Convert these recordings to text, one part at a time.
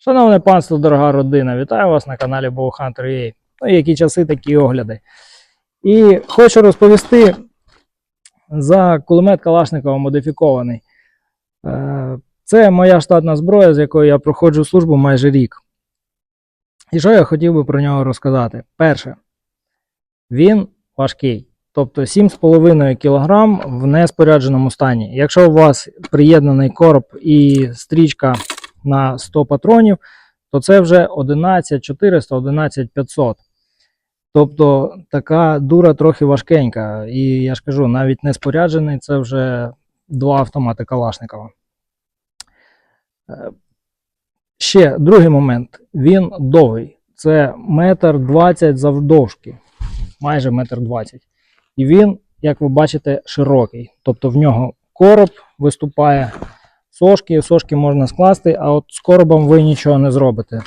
Шановне панство, дорога родина, вітаю вас на каналі BowHunter.ua. Ну, які часи, такі огляди. І хочу розповісти за кулемет Калашникова модифікований. Е, Це моя штатна зброя, з якою я проходжу службу майже рік. І що я хотів би про нього розказати? Перше, він важкий. Тобто 7,5 кг в неспорядженому стані. Якщо у вас приєднаний короб і стрічка на 100 патронів, то це вже 11400, 11500. Тобто така дура трохи важкенька. І я ж кажу, навіть не споряджений, це вже два автомати Калашникова. Е, Ще другий момент. Він довгий. Це метр двадцять завдовжки. Майже метр двадцять. І він, як ви бачите, широкий. Тобто в нього короб виступає, сошки, сошки можна скласти, а от з коробом ви нічого не зробите.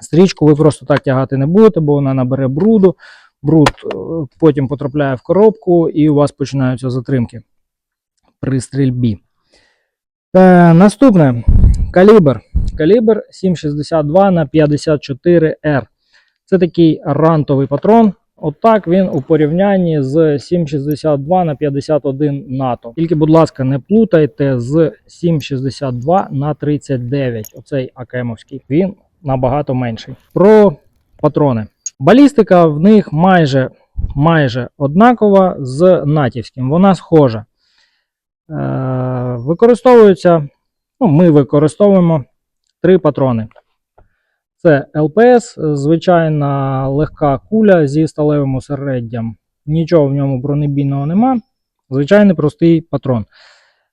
Стрічку ви просто так тягати не будете, бо вона набере бруду. Бруд е, потім потрапляє в коробку, і у вас починаються затримки при стрільбі. Е, наступне калібр. Калібр 7,62 на 54 r Це такий рантовий патрон. Отак він у порівнянні з 7,62 на 51 НАТО. Тільки, будь ласка, не плутайте з 7,62 на 39. Оцей акемовський. Він набагато менший. Про патрони. Балістика в них майже, майже однакова з натівським. Вона схожа. Е, використовуються, ну, ми використовуємо три патрони. Це ЛПС, звичайна легка куля зі сталевим осереддям. Нічого в ньому бронебійного нема. Звичайний простий патрон.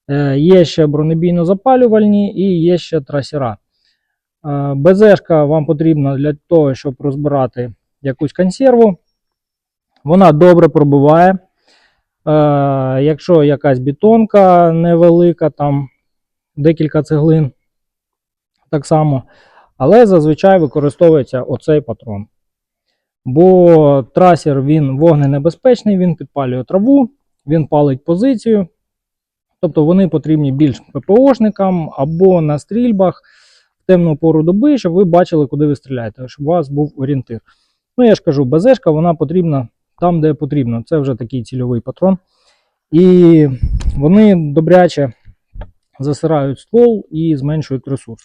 Е, є ще бронебійно-запалювальні і є ще трасера. Е, БЗшка вам потрібна для того, щоб розбирати якусь консерву. Вона добре пробиває. Е, якщо якась бетонка невелика, там декілька цеглин, так само. Але зазвичай використовується оцей патрон. Бо трасер він вогненебезпечний, він підпалює траву, він палить позицію. Тобто вони потрібні більш ППОшникам або на стрільбах в темну пору доби, щоб ви бачили, куди ви стріляєте, щоб у вас був орієнтир. Ну, я ж кажу, БЗшка вона потрібна там, де потрібно. Це вже такий цільовий патрон. І вони добряче засирають ствол і зменшують ресурс.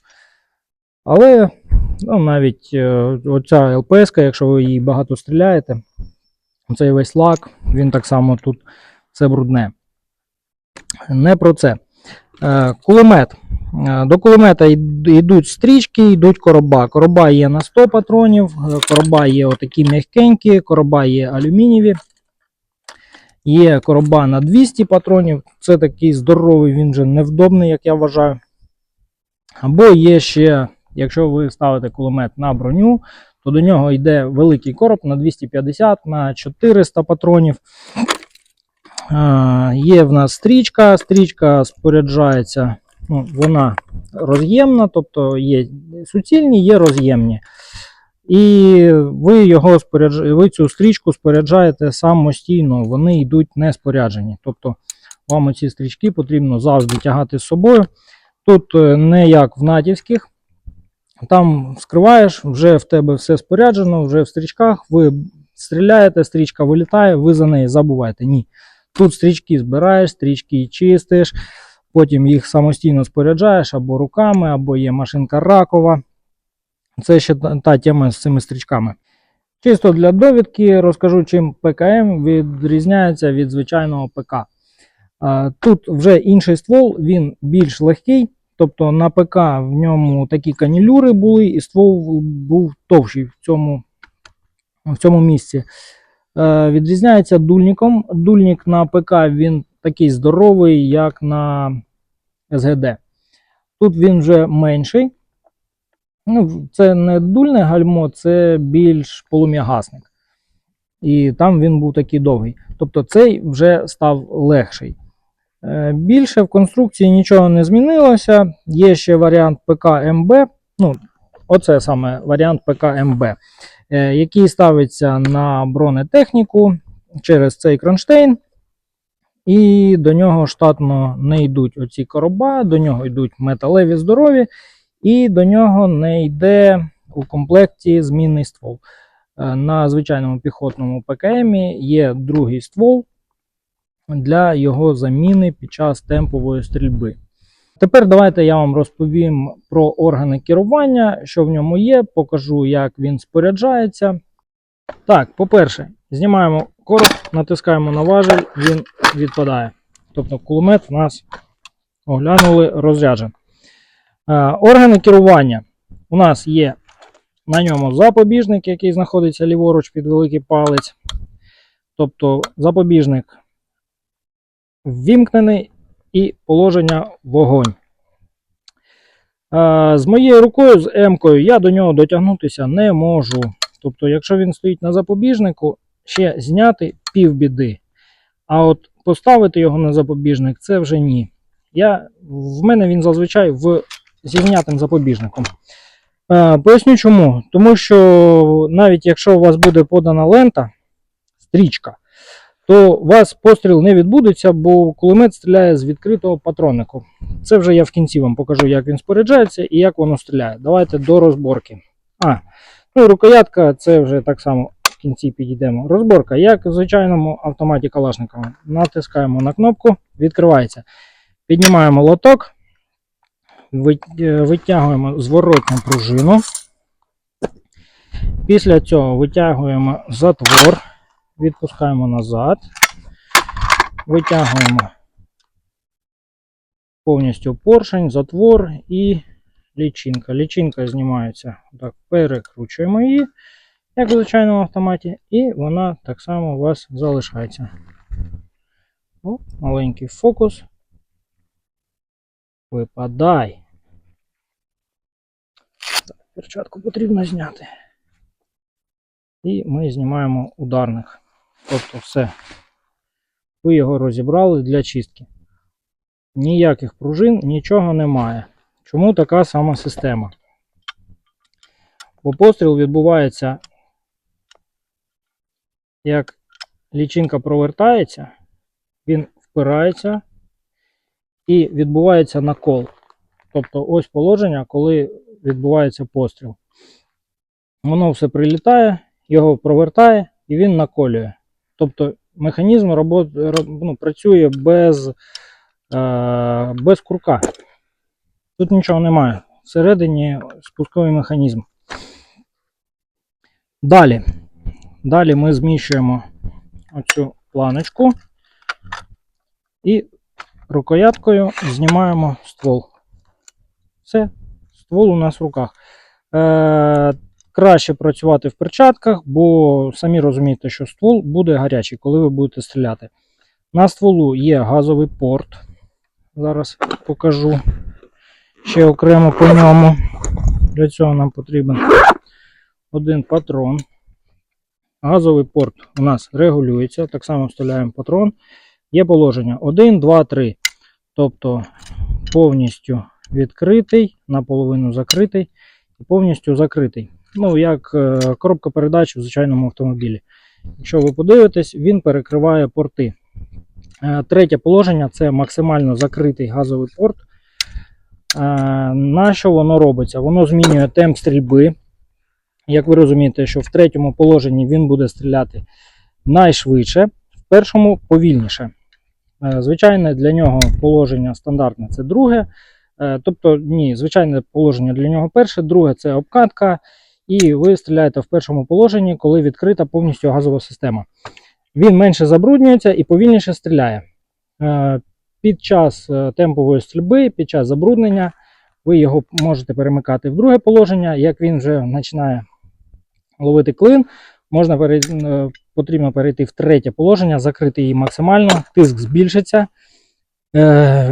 Але ну, навіть е, оця ЛПС, якщо ви її багато стріляєте, цей весь лак, він так само тут все брудне. Не про це. Е, Кулемет. Е, До кулемета йдуть стрічки, йдуть короба. Короба є на 100 патронів, короба є отакі м'якенькі, короба є алюмінієві. Є короба на 200 патронів. Це такий здоровий, він вже невдобний, як я вважаю. Або є ще, якщо ви ставите кулемет на броню, то до нього йде великий короб на 250 на 400 патронів. Є в нас стрічка. Стрічка споряджається, ну, вона роз'ємна, тобто є суцільні, є роз'ємні. І ви, його спорядж... ви цю стрічку споряджаєте самостійно, вони йдуть не споряджені. Тобто вам оці стрічки потрібно завжди тягати з собою. Тут е, не як в натівських. Там скриваєш, вже в тебе все споряджено, вже в стрічках. Ви стріляєте, стрічка вилітає, ви за неї забуваєте. Ні. Тут стрічки збираєш, стрічки чистиш, потім їх самостійно споряджаєш або руками, або є машинка ракова. Це ще та тема з цими стрічками. Чисто для довідки розкажу, чим ПКМ відрізняється від звичайного ПК. Тут вже інший ствол, він більш легкий. Тобто на ПК в ньому такі канілюри були, і ствол був товщий в цьому, в цьому місці. Е, відрізняється дульником. Дульник на ПК він такий здоровий, як на СГД. Тут він вже менший. Ну, це не дульне гальмо, це більш полум'ягасник. І там він був такий довгий. Тобто цей вже став легший. Е, Більше в конструкції нічого не змінилося. Є ще варіант ПК МБ. Ну, оце саме варіант ПК МБ, е, який ставиться на бронетехніку через цей кронштейн. І до нього штатно не йдуть оці короба, до нього йдуть металеві здорові. І до нього не йде у комплекті змінний ствол. Е, На звичайному піхотному ПКМ є другий ствол для його заміни під час темпової стрільби. Тепер давайте я вам розповім про органи керування, що в ньому є, покажу, як він споряджається. Так, по-перше, знімаємо короб, натискаємо на важель, він відпадає. Тобто кулемет в нас оглянули розряджен. Е, Органи керування. У нас є на ньому запобіжник, який знаходиться ліворуч під великий палець. Тобто запобіжник ввімкнений і положення вогонь. Е, З моєю рукою, з М-кою, я до нього дотягнутися не можу. Тобто, якщо він стоїть на запобіжнику, ще зняти півбіди. А от поставити його на запобіжник це вже ні. Я, в мене він зазвичай в, зі знятим запобіжником. Е, поясню чому. Тому що навіть якщо у вас буде подана лента, стрічка, то у вас постріл не відбудеться, бо кулемет стріляє з відкритого патроннику. Це вже я в кінці вам покажу, як він споряджається і як воно стріляє. Давайте до розборки. А, ну і рукоятка, це вже так само в кінці підійдемо. Розборка, як в звичайному автоматі Калашникова. Натискаємо на кнопку, відкривається. Піднімаємо лоток, е, витягуємо зворотну пружину. Після цього витягуємо затвор, відпускаємо назад, витягуємо повністю поршень, затвор і лічинка. Лічинка знімається, так, перекручуємо її, як в звичайному автоматі, і вона так само у вас залишається. О, маленький фокус. Випадай. Так, перчатку потрібно зняти. І ми знімаємо ударник. Тобто все. Ви його розібрали для чистки. Ніяких пружин, нічого немає. Чому така сама система? Бо постріл відбувається, як лічинка провертається, він впирається і відбувається накол. Тобто ось положення, коли відбувається постріл. Воно все прилітає, його провертає і він наколює. Тобто механізм робот, ну, працює без, е, без курка. Тут нічого немає. Всередині спусковий механізм. Далі. Далі ми зміщуємо оцю планочку і рукояткою знімаємо ствол. Все, ствол у нас в руках. Е, краще працювати в перчатках, бо самі розумієте, що ствол буде гарячий, коли ви будете стріляти. На стволу є газовий порт. Зараз покажу ще окремо по ньому. Для цього нам потрібен один патрон. Газовий порт у нас регулюється. Так само вставляємо патрон. Є положення 1, 2, 3. Тобто повністю відкритий, наполовину закритий і повністю закритий. Ну, як е, коробка передач у звичайному автомобілі. Якщо ви подивитесь, він перекриває порти. Е, Третє положення це максимально закритий газовий порт. Е, На що воно робиться? Воно змінює темп стрільби. Як ви розумієте, що в третьому положенні він буде стріляти найшвидше, в першому повільніше. Звичайне для нього положення стандартне це друге. Тобто, ні, звичайне положення для нього перше, друге це обкатка, і ви стріляєте в першому положенні, коли відкрита повністю газова система. Він менше забруднюється і повільніше стріляє. Е, Під час е, темпової стрільби, під час забруднення, ви його можете перемикати в друге положення. Як він вже починає ловити клин, можна перейти, е, потрібно перейти в третє положення, закрити її максимально, тиск збільшиться,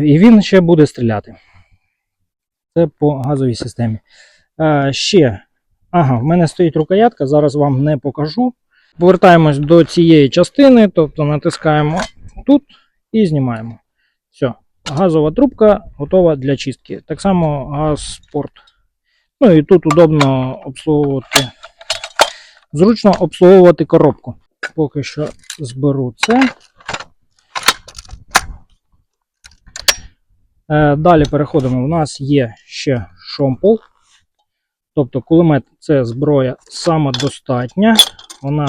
і він ще буде стріляти. Це по газовій системі. Ще, ага, в мене стоїть рукоятка, зараз вам не покажу. Повертаємось до цієї частини, тобто натискаємо тут і знімаємо. Все, газова трубка готова для чистки. Так само газспорт. Ну і тут удобно обслуговувати. Зручно обслуговувати коробку. Поки що зберу це. Е, Далі переходимо. У нас є ще шомпол. Тобто кулемет це зброя самодостатня. Вона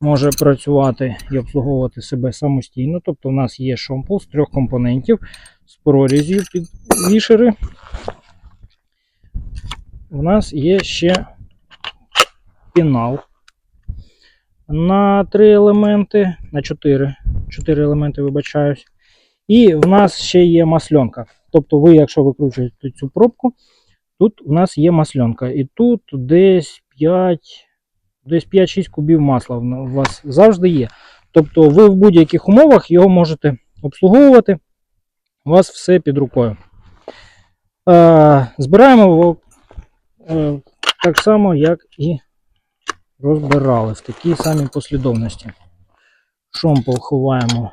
може працювати і обслуговувати себе самостійно. Тобто, у нас є шомпол з трьох компонентів з прорізів під вішери. У нас є ще пінал на три елементи, на чотири. Чотири елементи, вибачаюсь. І в нас ще є масльонка. Тобто, ви, якщо викручуєте цю пробку, тут у нас є масльонка. І тут десь 5, десь 5-6 кубів масла у вас завжди є. Тобто, ви в будь-яких умовах його можете обслуговувати. У вас все під рукою. Е, збираємо е, так само, як і розбирали в такій самій послідовності. Шомпол ховаємо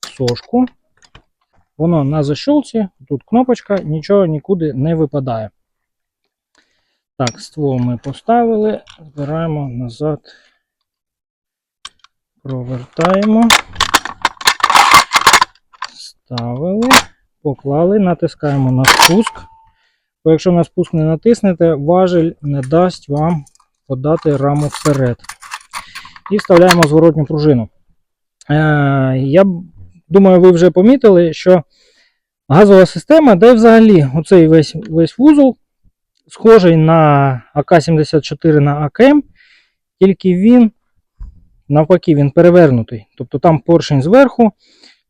в сошку. Воно на защолці, тут кнопочка, нічого нікуди не випадає. Так, ствол ми поставили, збираємо назад, провертаємо, ставили, поклали, натискаємо на спуск. Бо якщо на спуск не натиснете, важель не дасть вам подати раму вперед. І вставляємо зворотню пружину. Е, я думаю, ви вже помітили, що газова система, де взагалі оцей весь, весь вузол схожий на АК-74 на АКМ, тільки він, навпаки, він перевернутий. Тобто там поршень зверху,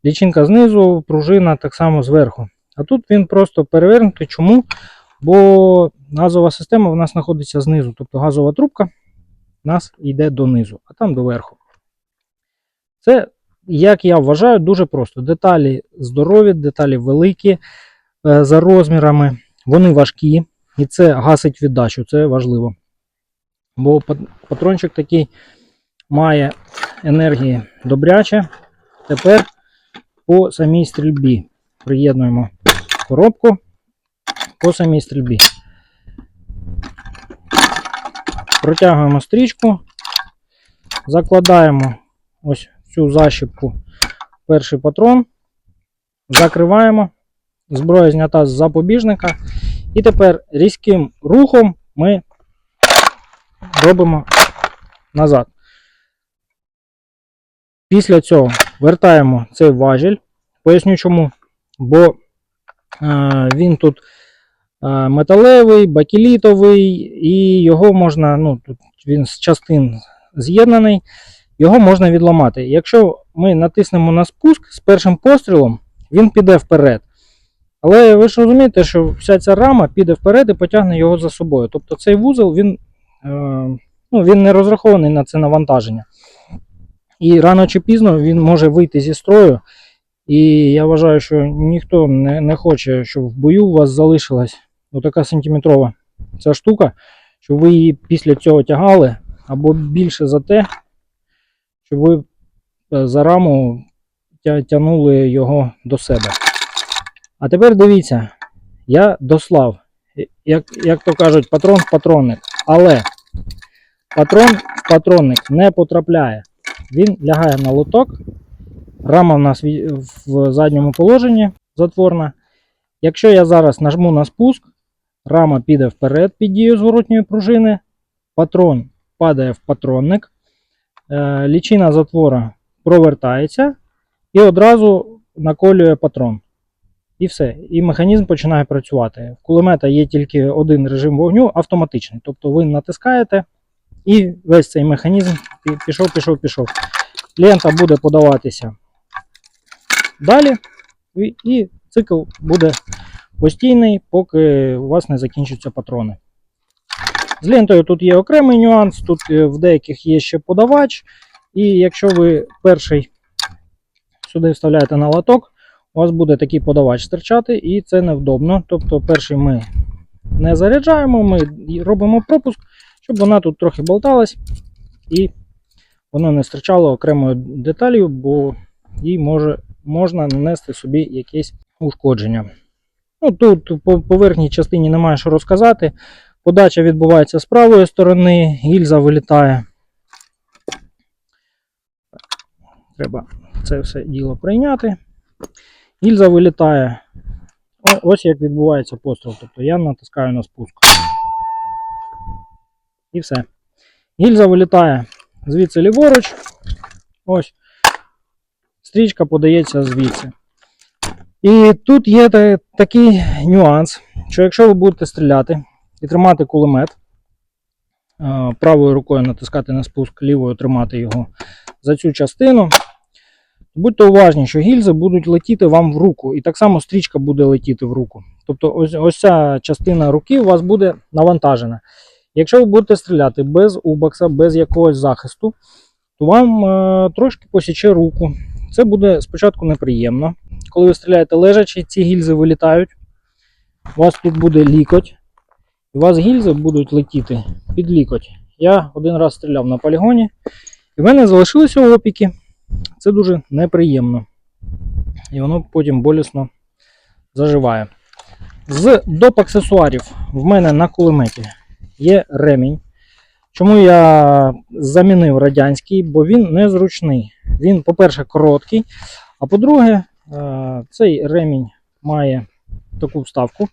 лічинка знизу, пружина так само зверху. А тут він просто перевернутий. Чому? Бо газова система в нас знаходиться знизу. Тобто газова трубка в нас йде донизу, а там доверху. Це, як я вважаю, дуже просто. Деталі здорові, деталі великі е, за розмірами, вони важкі, і це гасить віддачу, це важливо. Бо патрончик такий має енергії добряче. Тепер по самій стрільбі приєднуємо коробку по самій стрільбі. Протягуємо стрічку, закладаємо ось цю защіпку перший патрон, закриваємо, зброя знята з запобіжника. І тепер різким рухом ми робимо назад. Після цього вертаємо цей важіль. Поясню чому. Бо е, він тут е, металевий, бакелітовий, і його можна, ну, тут він з частин з'єднаний, його можна відламати. Якщо ми натиснемо на спуск з першим пострілом, він піде вперед. Але ви ж розумієте, що вся ця рама піде вперед і потягне його за собою. Тобто цей вузол він, е, ну, він не розрахований на це навантаження. І рано чи пізно він може вийти зі строю. І я вважаю, що ніхто не, не хоче, щоб в бою у вас залишилась отака сантиметрова ця штука, щоб ви її після цього тягали, або більше за те, щоб ви е, за раму тягнули його до себе. А тепер дивіться, я дослав, як, як то кажуть, патрон в патронник. Але патрон в патронник не потрапляє. Він лягає на лоток. Рама в нас в задньому положенні затворна. Якщо я зараз нажму на спуск, рама піде вперед під дією зворотньої пружини, патрон падає в патронник, лічина затвора провертається і одразу наколює патрон. І все. І механізм починає працювати. В кулемета є тільки один режим вогню автоматичний. Тобто ви натискаєте, і весь цей механізм пішов, пішов, пішов. Лента буде подаватися далі, і, і цикл буде постійний, поки у вас не закінчаться патрони. З лентою тут є окремий нюанс, тут е, в деяких є ще подавач. І якщо ви перший сюди вставляєте на лоток, у вас буде такий подавач стирчати, і це невдобно. Тобто, перший ми не заряджаємо, ми робимо пропуск, щоб вона тут трохи болталась і воно не стирчало окремою деталью, бо їй може, можна нанести собі якесь ушкодження. Ну, тут по по верхній частині немає що розказати. Подача відбувається з правої сторони, гільза вилітає. Треба це все діло прийняти. гільза вилітає. Ось як відбувається постріл. Тобто я натискаю на спуск. І все. Гільза вилітає звідси ліворуч. Ось. Стрічка подається звідси. І тут є такий нюанс, що якщо ви будете стріляти і тримати кулемет, е, правою рукою натискати на спуск, лівою тримати його за цю частину, будьте уважні, що гільзи будуть летіти вам в руку, і так само стрічка буде летіти в руку. Тобто ось, ось ця частина руки у вас буде навантажена. Якщо ви будете стріляти без убакса, без якогось захисту, то вам е, трошки посіче руку. Це буде спочатку неприємно. Коли ви стріляєте лежачи, ці гільзи вилітають. У вас тут буде лікоть. У вас гільзи будуть летіти під лікоть. Я один раз стріляв на полігоні, і в мене залишилися опіки. Це дуже неприємно. І воно потім болісно заживає. З доп. аксесуарів в мене на кулеметі є ремінь. Чому я замінив радянський? Бо він незручний. Він, по-перше, короткий, а по-друге, е, цей ремінь має таку вставку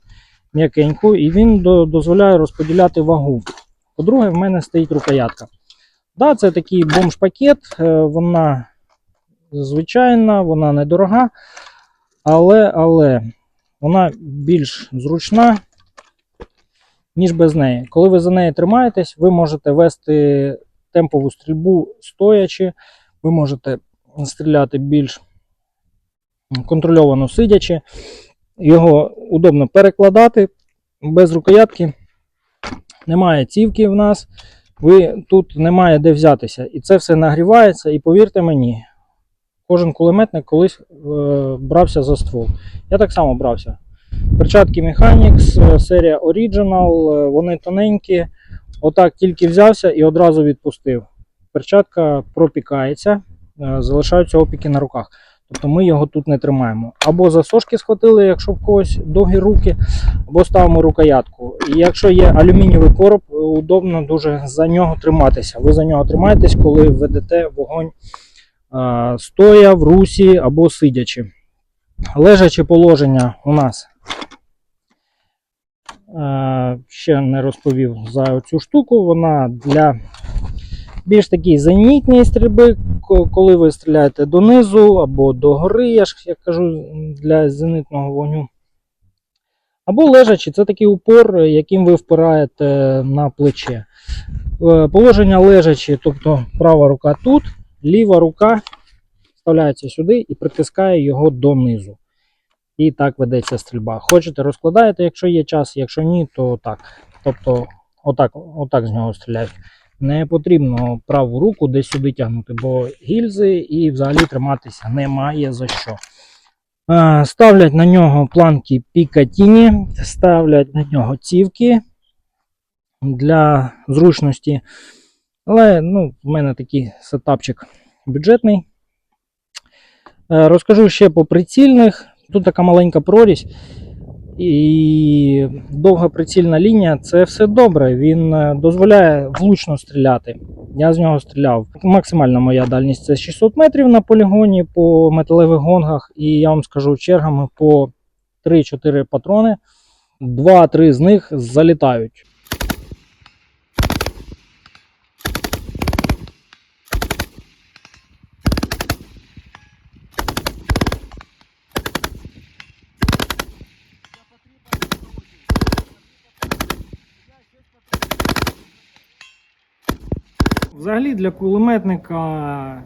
м'якеньку, і він дозволяє розподіляти вагу. По-друге, в мене стоїть рукоятка. Да, це такий бомж-пакет, е, вона звичайна, вона недорога, але, але вона більш зручна, ніж без неї. Коли ви за неї тримаєтесь, ви можете вести темпову стрільбу стоячи, ви можете стріляти більш контрольовано сидячи. Його удобно перекладати без рукоятки. Немає цівки в нас, ви тут немає де взятися. І це все нагрівається, і повірте мені, кожен кулеметник колись е, брався за ствол. Я так само брався. Перчатки Mechanics, е, серія Original, е, вони тоненькі. Отак тільки взявся і одразу відпустив. Перчатка пропікається, залишаються опіки на руках. Тобто ми його тут не тримаємо. Або за сошки схватили, якщо в когось довгі руки, або ставимо рукоятку. І якщо є алюмінієвий короб, удобно дуже за нього триматися. Ви за нього тримаєтесь, коли ведете вогонь е, стоя в русі або сидячи. Лежаче положення у нас е, ще не розповів за цю штуку. Вона для більш такій зенітній стрільби, коли ви стріляєте донизу або до гори, я ж як кажу, для зенитного вогню. Або лежачи, це такий упор, яким ви впираєте на плече. Е, Положення лежачи, тобто права рука тут, ліва рука вставляється сюди і притискає його донизу. І так ведеться стрільба. Хочете, розкладаєте, якщо є час, якщо ні, то так. Тобто, отак, отак з нього стріляють. Не потрібно праву руку десь сюди тягнути, бо гільзи і взагалі триматися немає за що. Е, Ставлять на нього планки Пікатіні, ставлять на нього цівки для зручності. Але ну, в мене такий сетапчик бюджетний. Е, Розкажу ще по прицільних. Тут така маленька прорізь і довга прицільна лінія це все добре. Він е, дозволяє влучно стріляти. Я з нього стріляв. Максимальна моя дальність це 600 метрів на полігоні по металевих гонгах. І я вам скажу чергами по 3-4 патрони. 2-3 з них залітають. Взагалі для кулеметника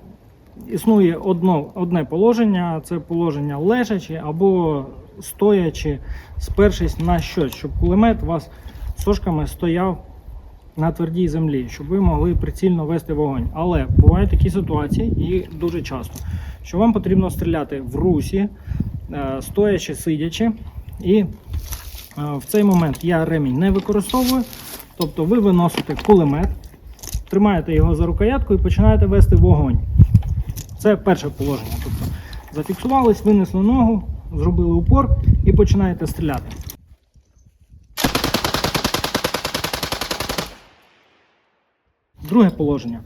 існує одно, одне положення: це положення лежачи або стоячи, спершись на щось, щоб кулемет вас сошками стояв на твердій землі, щоб ви могли прицільно вести вогонь. Але бувають такі ситуації і дуже часто, що вам потрібно стріляти в русі, е, стоячи, сидячи. І е, в цей момент я ремінь не використовую. Тобто ви виносите кулемет, тримаєте його за рукоятку і починаєте вести вогонь. Це перше положення. Тобто зафіксувались, винесли ногу, зробили упор і починаєте стріляти. Друге положення.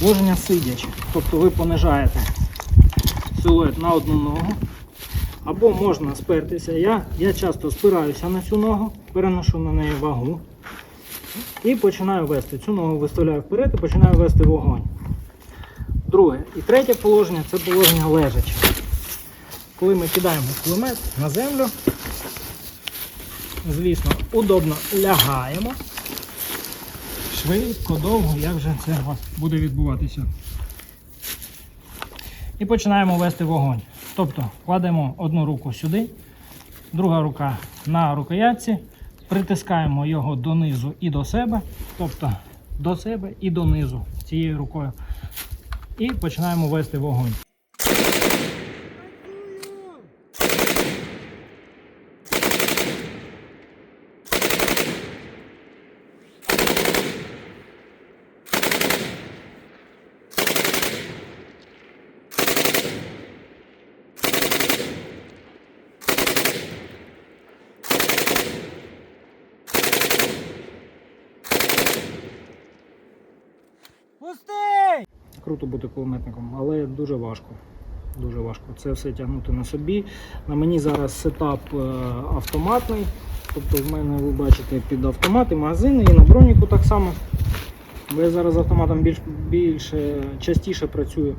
Положення сидячи. Тобто ви понижаєте силует на одну ногу, Або можна спертися. Я, я часто спираюся на цю ногу, переношу на неї вагу і починаю вести. Цю ногу виставляю вперед і починаю вести вогонь. Друге. І третє положення це положення лежаче. Коли ми кидаємо кулемет на землю, звісно, удобно лягаємо. Швидко, довго, як вже це у вас буде відбуватися. І починаємо вести вогонь. Тобто кладемо одну руку сюди, друга рука на рукоятці, притискаємо його донизу і до себе, тобто до себе і донизу цією рукою. І починаємо вести вогонь. Круто бути кулеметником, але дуже важко. Дуже важко це все тягнути на собі. На мені зараз сетап е, автоматний. Тобто в мене ви бачите під автомати, магазини і на броніку так само. Бо я зараз з автоматом більш, більше частіше працюю.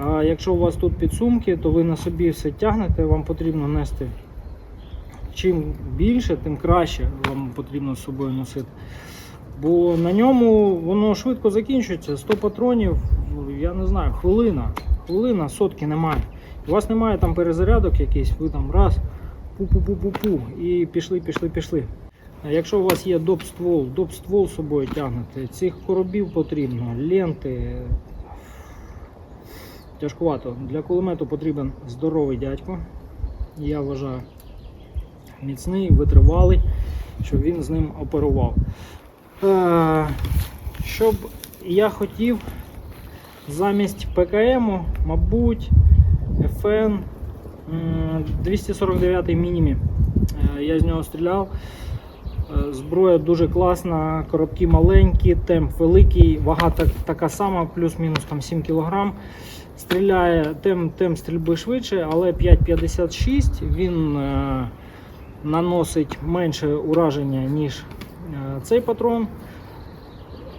А якщо у вас тут підсумки, то ви на собі все тягнете, вам потрібно нести. Чим більше, тим краще вам потрібно з собою носити. Бо на ньому воно швидко закінчується. 100 патронів, я не знаю, хвилина. Хвилина, сотки немає. У вас немає там перезарядок якийсь, ви там раз, пу-пу-пу-пу-пу, і пішли, пішли, пішли. Якщо у вас є доп-ствол, доп-ствол з собою тягнете, цих коробів потрібно, ленти. Тяжкувато. Для кулемету потрібен здоровий дядько. Я вважаю міцний, витривалий, щоб він з ним оперував. Щоб я хотів замість ПКМ, мабуть, FN 249 мінімі. Е, Я з нього стріляв. Е, Зброя дуже класна, коробки маленькі, темп великий, вага так, така сама, плюс-мінус там 7 кг. Стріляє темп, темп стрільби швидше, але 5,56 він е, наносить менше ураження, ніж цей патрон.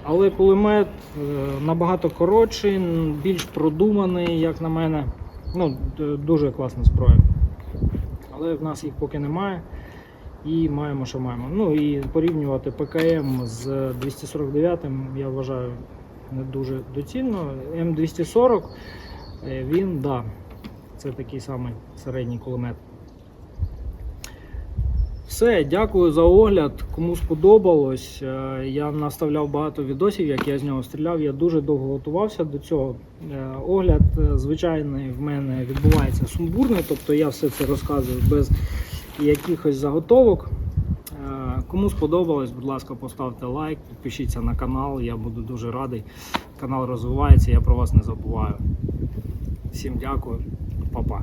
Але кулемет е, набагато коротший, більш продуманий, як на мене. Ну, дуже класна зброя. Але в нас їх поки немає. І маємо, що маємо. Ну і порівнювати ПКМ з 249 я вважаю не дуже доцільно. М240 е, він, да, це такий самий середній кулемет. Все, дякую за огляд. Кому сподобалось. Е, Я наставляв багато відосів, як я з нього стріляв. Я дуже довго готувався до цього. Е, Огляд е, звичайний в мене відбувається сумбурний, тобто я все це розказую без якихось заготовок. Кому сподобалось, будь ласка, поставте лайк, підпишіться на канал. Я буду дуже радий. Канал розвивається, я про вас не забуваю. Всім дякую, Па-па.